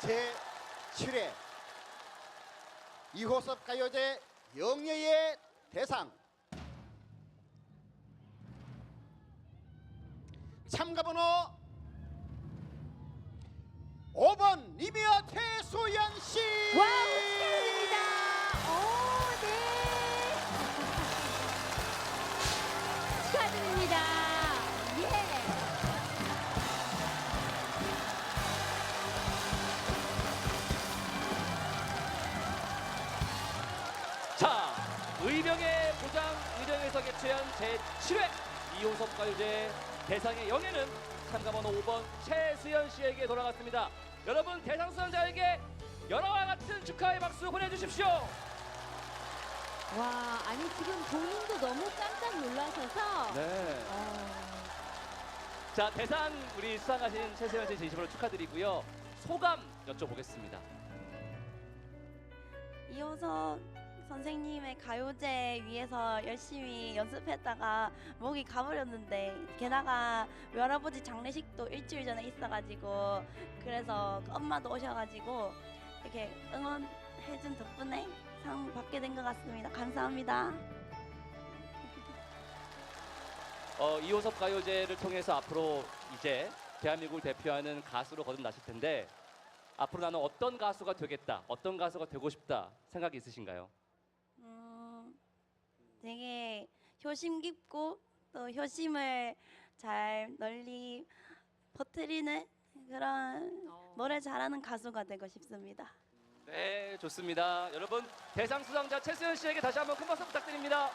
제 7회 이호섭 가요제 영예의 대상. 참가번호 5번 리비아 최 자, 의령의 보장 의령에서 개최한 제7회 이호섭 가요제 대상의 영예는 참가 번호 5번 최수연 씨에게 돌아갔습니다. 여러분 대상 수상자에게 여러와 같은 축하의 박수 보내주십시오. 와, 아니 지금 본인도 너무 깜짝 놀라셔서 네. 어, 자 대상 우리 수상하신 최수연 씨 진심으로 축하드리고요. 소감 여쭤보겠습니다. 이호석 선생님의 가요제 위해서 열심히 연습했다가 목이 가버렸는데 게다가 외할아버지 장례식도 일주일 전에 있어가지고 그래서 엄마도 오셔가지고 이렇게 응원해준 덕분에 상 받게 된 것 같습니다. 감사합니다. 어, 이호섭 가요제를 통해서 앞으로 이제 대한민국을 대표하는 가수로 거듭나실 텐데 앞으로 나는 어떤 가수가 되겠다, 어떤 가수가 되고 싶다 생각이 있으신가요? 음, 되게 효심 깊고 또 효심을 잘 널리 퍼뜨리는 그런 노래 잘하는 가수가 되고 싶습니다. 네, 좋습니다. 여러분 대상 수상자 최수연 씨에게 다시 한번 큰 박수 부탁드립니다.